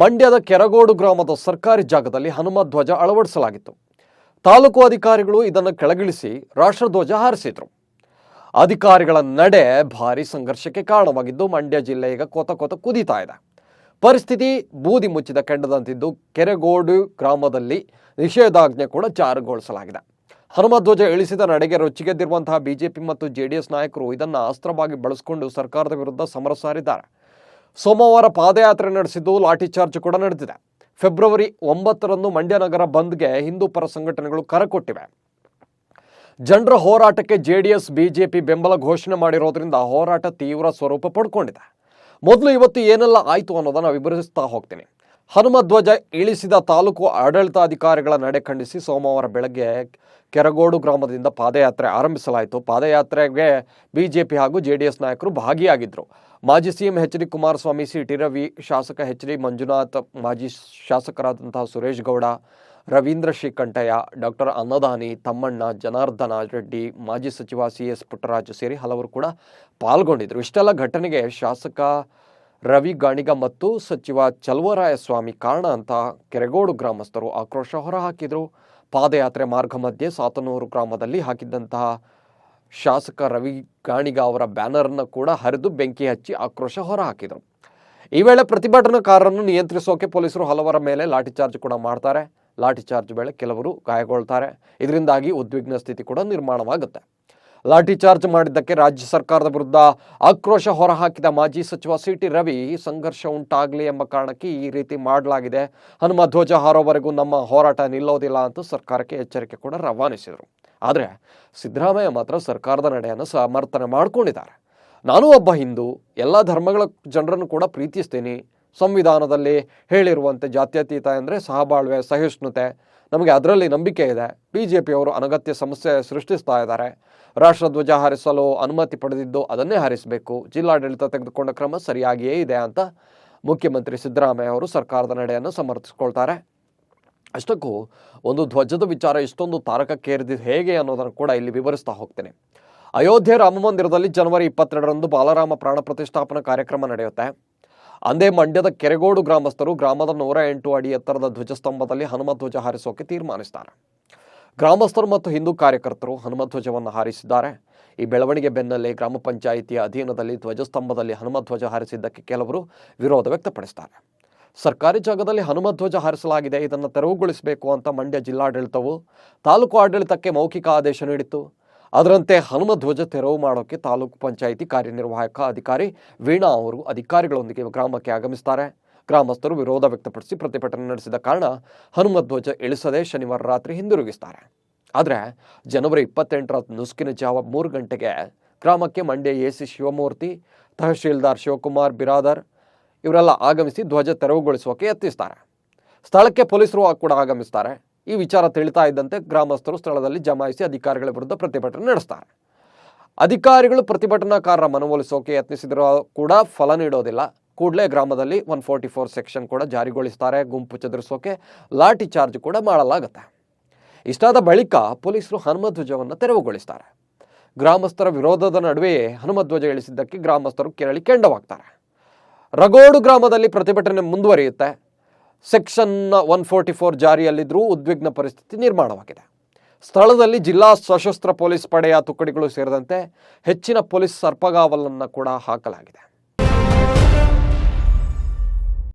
ಮಂಡ್ಯದ ಕೆರಗೋಡು ಗ್ರಾಮದ ಸರ್ಕಾರಿ ಜಾಗದಲ್ಲಿ ಹನುಮ ಧ್ವಜ ಅಳವಡಿಸಲಾಗಿತ್ತು. ತಾಲೂಕು ಅಧಿಕಾರಿಗಳು ಇದನ್ನು ಕೆಳಗಿಳಿಸಿ ರಾಷ್ಟ್ರಧ್ವಜ ಹಾರಿಸಿದ್ರು. ಅಧಿಕಾರಿಗಳ ನಡೆ ಭಾರಿ ಸಂಘರ್ಷಕ್ಕೆ ಕಾರಣವಾಗಿದ್ದು ಮಂಡ್ಯ ಜಿಲ್ಲೆ ಈಗ ಕೊತ ಕೊತ ಕುದೀತಾ ಇದೆ. ಪರಿಸ್ಥಿತಿ ಬೂದಿ ಮುಚ್ಚಿದ ಕೆಂಡದಂತಿದ್ದು ಕೆರೆಗೋಡು ಗ್ರಾಮದಲ್ಲಿ ನಿಷೇಧಾಜ್ಞೆ ಕೂಡ ಜಾರಿಗೊಳಿಸಲಾಗಿದೆ. ಹನುಮಧ್ವಜ ಇಳಿಸಿದ ನಡೆಗೆ ರೊಚ್ಚಿಗೆದ್ದಿರುವಂತಹ ಬಿಜೆಪಿ ಮತ್ತು ಜೆಡಿಎಸ್ ನಾಯಕರು ಇದನ್ನು ಅಸ್ತ್ರವಾಗಿ ಬಳಸಿಕೊಂಡು ಸರ್ಕಾರದ ವಿರುದ್ಧ ಸಮರ ಸಾರಿದ್ದಾರೆ. ಸೋಮವಾರ ಪಾದಯಾತ್ರೆ ನಡೆಸಿದ್ದು ಲಾಠಿ ಚಾರ್ಜ್ ಕೂಡ ನಡೆದಿದೆ. ಫೆಬ್ರವರಿ ಒಂಬತ್ತರಂದು ಮಂಡ್ಯ ನಗರ ಬಂದ್ಗೆ ಹಿಂದೂ ಪರ ಸಂಘಟನೆಗಳು ಕರೆ ಕೊಟ್ಟಿವೆ. ಜನರ ಹೋರಾಟಕ್ಕೆ ಜೆಡಿಎಸ್, ಬಿಜೆಪಿ ಬೆಂಬಲ ಘೋಷಣೆ ಮಾಡಿರೋದ್ರಿಂದ ಹೋರಾಟ ತೀವ್ರ ಸ್ವರೂಪ ಪಡ್ಕೊಂಡಿದೆ. ಮೊದಲು ಇವತ್ತು ಏನೆಲ್ಲ ಆಯಿತು ಅನ್ನೋದನ್ನು ವಿವರಿಸ್ತಾ ಹೋಗ್ತೀನಿ. ಹನುಮ ಧ್ವಜ ಇಳಿಸಿದ ತಾಲೂಕು ಆಡಳಿತಾಧಿಕಾರಿಗಳ ನಡೆ ಖಂಡಿಸಿ ಸೋಮವಾರ ಬೆಳಗ್ಗೆ ಕೆರಗೋಡು ಗ್ರಾಮದಿಂದ ಪಾದಯಾತ್ರೆ ಆರಂಭಿಸಲಾಯಿತು. ಪಾದಯಾತ್ರೆಗೆ ಬಿಜೆಪಿ ಹಾಗೂ ಜೆಡಿಎಸ್ ನಾಯಕರು ಭಾಗಿಯಾಗಿದ್ದರು ಮಾಜಿ CM H D Kumaraswamy C T Ravi, ಶಾಸಕ ಎಚ್ ಡಿ ಮಂಜುನಾಥ್, ಮಾಜಿ ಶಾಸಕರಾದಂತಹ ಸುರೇಶ್ ಗೌಡ, ರವೀಂದ್ರ ಶ್ರೀಕಂಠಯ್ಯ, ಡಾಕ್ಟರ್ ಅನ್ನದಾನಿ, ತಮ್ಮಣ್ಣ ಜನಾರ್ದನ ರೆಡ್ಡಿ, ಮಾಜಿ ಸಚಿವ ಸಿ ಎಸ್ ಪುಟ್ಟರಾಜು ಸೇರಿ ಹಲವರು ಕೂಡ ಪಾಲ್ಗೊಂಡಿದ್ದರು ಇಷ್ಟೆಲ್ಲ ಘಟನೆಗೆ ಶಾಸಕ ರವಿ ಗಾಣಿಗ ಮತ್ತು ಸಚಿವ ಚಲುವರಾಯಸ್ವಾಮಿ ಕಾರಣ ಅಂತ ಕೆರೆಗೋಡು ಗ್ರಾಮಸ್ಥರು ಆಕ್ರೋಶ ಹೊರಹಾಕಿದರು. ಪಾದಯಾತ್ರೆ ಮಾರ್ಗ ಮಧ್ಯೆ ಸಾತನೂರು ಗ್ರಾಮದಲ್ಲಿ ಹಾಕಿದ್ದಂತಹ ಶಾಸಕ ರವಿ ಗಾಣಿಗ ಅವರ ಬ್ಯಾನರನ್ನು ಕೂಡ ಹರಿದು ಬೆಂಕಿ ಹಚ್ಚಿ ಆಕ್ರೋಶ ಹೊರಹಾಕಿದರು. ಈ ವೇಳೆ ಪ್ರತಿಭಟನಾಕಾರರನ್ನು ನಿಯಂತ್ರಿಸೋಕೆ ಪೊಲೀಸರು ಹಲವರ ಮೇಲೆ ಲಾಠಿ ಚಾರ್ಜ್ ಕೂಡ ಮಾಡ್ತಾರೆ. ಲಾಠಿ ಚಾರ್ಜ್ ವೇಳೆ ಕೆಲವರು ಗಾಯಗೊಳ್ತಾರೆ. ಇದರಿಂದಾಗಿ ಉದ್ವಿಗ್ನ ಸ್ಥಿತಿ ಕೂಡ ನಿರ್ಮಾಣವಾಗುತ್ತೆ. ಲಾಠಿ ಚಾರ್ಜ್ ಮಾಡಿದ್ದಕ್ಕೆ ರಾಜ್ಯ ಸರ್ಕಾರದ ವಿರುದ್ಧ ಆಕ್ರೋಶ ಹೊರಹಾಕಿದ ಮಾಜಿ ಸಚಿವ ಸಿ ಟಿ ರವಿ ಸಂಘರ್ಷ ಉಂಟಾಗಲಿ ಎಂಬ ಕಾರಣಕ್ಕೆ ಈ ರೀತಿ ಮಾಡಲಾಗಿದೆ. ಹನುಮ ಧ್ವಜ ಹಾರೋವರೆಗೂ ನಮ್ಮ ಹೋರಾಟ ನಿಲ್ಲೋದಿಲ್ಲ ಅಂತ ಸರ್ಕಾರಕ್ಕೆ ಎಚ್ಚರಿಕೆ ಕೂಡ ರವಾನಿಸಿದರು. ಆದರೆ ಸಿದ್ದರಾಮಯ್ಯ ಮಾತ್ರ ಸರ್ಕಾರದ ನಡೆಯನ್ನು ಸಮರ್ಥನೆ ಮಾಡಿಕೊಂಡಿದ್ದಾರೆ. ನಾನು ಒಬ್ಬ ಹಿಂದೂ, ಎಲ್ಲ ಧರ್ಮಗಳ ಜನರನ್ನು ಕೂಡ ಪ್ರೀತಿಸ್ತೀನಿ. ಸಂವಿಧಾನದಲ್ಲಿ ಹೇಳಿರುವಂತೆ ಜಾತ್ಯತೀತ ಅಂದರೆ ಸಹಬಾಳ್ವೆ, ಸಹಿಷ್ಣುತೆ. ನಮಗೆ ಅದರಲ್ಲಿ ನಂಬಿಕೆ ಇದೆ. ಬಿ ಜೆ ಪಿಯವರು ಅನಗತ್ಯ ಸಮಸ್ಯೆ ಸೃಷ್ಟಿಸ್ತಾ ಇದ್ದಾರೆ. ರಾಷ್ಟ್ರಧ್ವಜ ಹಾರಿಸಲು ಅನುಮತಿ ಪಡೆದಿದ್ದು ಅದನ್ನೇ ಹಾರಿಸಬೇಕು. ಜಿಲ್ಲಾಡಳಿತ ತೆಗೆದುಕೊಂಡ ಕ್ರಮ ಸರಿಯಾಗಿಯೇ ಇದೆ ಅಂತ ಮುಖ್ಯಮಂತ್ರಿ ಸಿದ್ದರಾಮಯ್ಯ ಅವರು ಸರ್ಕಾರದ ನಡೆಯನ್ನು ಸಮರ್ಥಿಸ್ಕೊಳ್ತಾರೆ. ಅಷ್ಟಕ್ಕೂ ಒಂದು ಧ್ವಜದ ವಿಚಾರ ಇಷ್ಟೊಂದು ತಾರಕಕ್ಕೇರಿದ್ದು ಹೇಗೆ ಅನ್ನೋದನ್ನು ಕೂಡ ಇಲ್ಲಿ ವಿವರಿಸ್ತಾ ಹೋಗ್ತೇನೆ. ಅಯೋಧ್ಯೆ ರಾಮ ಮಂದಿರದಲ್ಲಿ ಜನವರಿ ಇಪ್ಪತ್ತೆರಡರಂದು ಬಾಲರಾಮ ಪ್ರಾಣ ಪ್ರತಿಷ್ಠಾಪನಾ ಕಾರ್ಯಕ್ರಮ ನಡೆಯುತ್ತೆ. ಅಂದೇ ಮಂಡ್ಯದ ಕೆರೆಗೋಡು ಗ್ರಾಮಸ್ಥರು ಗ್ರಾಮದ ನೂರ ಎಂಟು ಅಡಿ ಎತ್ತರದ ಧ್ವಜಸ್ತಂಭದಲ್ಲಿ ಹನುಮ ಧ್ವಜ ಹಾರಿಸೋಕೆ ತೀರ್ಮಾನಿಸ್ತಾರೆ ಗ್ರಾಮಸ್ಥರು ಮತ್ತು ಹಿಂದೂ ಕಾರ್ಯಕರ್ತರು ಹನುಮ ಧ್ವಜವನ್ನು ಹಾರಿಸಿದ್ದಾರೆ. ಈ ಬೆಳವಣಿಗೆ ಬೆನ್ನಲ್ಲೇ ಗ್ರಾಮ ಪಂಚಾಯಿತಿಯ ಅಧೀನದಲ್ಲಿ ಧ್ವಜಸ್ತಂಭದಲ್ಲಿ ಹನುಮ ಧ್ವಜ ಹಾರಿಸಿದ್ದಕ್ಕೆ ಕೆಲವರು ವಿರೋಧ ವ್ಯಕ್ತಪಡಿಸ್ತಾರೆ ಸರ್ಕಾರಿ ಜಾಗದಲ್ಲಿ ಹನುಮ ಧ್ವಜ ಹಾರಿಸಲಾಗಿದೆ. ಇದನ್ನು ತೆರವುಗೊಳಿಸಬೇಕು ಅಂತ ಮಂಡ್ಯ ಜಿಲ್ಲಾಡಳಿತವು ತಾಲೂಕು ಆಡಳಿತಕ್ಕೆ ಮೌಖಿಕ ಆದೇಶ ನೀಡಿತ್ತು. ಅದರಂತೆ ಹನುಮ ಧ್ವಜ ತೆರವು ಮಾಡೋಕ್ಕೆ ತಾಲೂಕು ಪಂಚಾಯಿತಿ ಕಾರ್ಯನಿರ್ವಾಹಕ ಅಧಿಕಾರಿ ವೀಣಾ ಅವರು ಅಧಿಕಾರಿಗಳೊಂದಿಗೆ ಗ್ರಾಮಕ್ಕೆ ಆಗಮಿಸ್ತಾರೆ. ಗ್ರಾಮಸ್ಥರು ವಿರೋಧ ವ್ಯಕ್ತಪಡಿಸಿ ಪ್ರತಿಭಟನೆ ನಡೆಸಿದ ಕಾರಣ ಹನುಮ ಧ್ವಜ ಇಳಿಸದೆ ಶನಿವಾರ ರಾತ್ರಿ ಹಿಂದಿರುಗಿಸ್ತಾರೆ. ಆದರೆ ಜನವರಿ ಇಪ್ಪತ್ತೆಂಟರ ನುಸುಕಿನ ಜಾವ ಮೂರು ಗಂಟೆಗೆ ಗ್ರಾಮಕ್ಕೆ ಮಂಡ್ಯ ಎ ಸಿ ಶಿವಮೂರ್ತಿ, ತಹಶೀಲ್ದಾರ್ ಶಿವಕುಮಾರ್ ಬಿರಾದರ್ ಇವರೆಲ್ಲ ಆಗಮಿಸಿ ಧ್ವಜ ತೆರವುಗೊಳಿಸುವಕ್ಕೆ ಯತ್ನಿಸ್ತಾರೆ. ಸ್ಥಳಕ್ಕೆ ಪೊಲೀಸರು ಕೂಡ ಆಗಮಿಸ್ತಾರೆ. ಈ ವಿಚಾರ ತಿಳಿತಾ ಇದ್ದಂತೆ ಗ್ರಾಮಸ್ಥರು ಸ್ಥಳದಲ್ಲಿ ಜಮಾಯಿಸಿ ಅಧಿಕಾರಿಗಳ ವಿರುದ್ಧ ಪ್ರತಿಭಟನೆ ನಡೆಸ್ತಾರೆ. ಅಧಿಕಾರಿಗಳು ಪ್ರತಿಭಟನಾಕಾರರ ಮನವೊಲಿಸೋಕೆ ಯತ್ನಿಸಿದರೂ ಕೂಡ ಫಲ ನೀಡೋದಿಲ್ಲ. ಕೂಡಲೇ ಗ್ರಾಮದಲ್ಲಿ ಒನ್ ಫೋರ್ಟಿ ಫೋರ್ ಸೆಕ್ಷನ್ ಕೂಡ ಜಾರಿಗೊಳಿಸ್ತಾರೆ. ಗುಂಪು ಚದುರಿಸೋಕೆ ಲಾಠಿ ಚಾರ್ಜ್ ಕೂಡ ಮಾಡಲಾಗುತ್ತೆ. ಇಷ್ಟಾದ ಬಳಿಕ ಪೊಲೀಸರು ಹನುಮಧ್ವಜವನ್ನು ತೆರವುಗೊಳಿಸ್ತಾರೆ. ಗ್ರಾಮಸ್ಥರ ವಿರೋಧದ ನಡುವೆಯೇ ಹನುಮಧ್ವಜ ಇಳಿಸಿದ್ದಕ್ಕೆ ಗ್ರಾಮಸ್ಥರು ಕೆರಳಿ ಕೆಂಡವಾಗ್ತಾರೆ. ರಗೋಡು ಗ್ರಾಮದಲ್ಲಿ ಪ್ರತಿಭಟನೆ ಮುಂದುವರಿಯುತ್ತೆ. ಸೆಕ್ಷನ್ ಒನ್ ಫೋರ್ಟಿ ಫೋರ್ ಜಾರಿಯಲ್ಲಿದ್ದರೂ ಉದ್ವಿಗ್ನ ಪರಿಸ್ಥಿತಿ ನಿರ್ಮಾಣವಾಗಿದೆ. ಸ್ಥಳದಲ್ಲಿ ಜಿಲ್ಲಾ ಸಶಸ್ತ್ರ ಪೊಲೀಸ್ ಪಡೆಯ ತುಕಡಿಗಳು ಸೇರಿದಂತೆ ಹೆಚ್ಚಿನ ಪೊಲೀಸ್ ಸರ್ಪಗಾವಲನ್ನು ಕೂಡ ಹಾಕಲಾಗಿದೆ.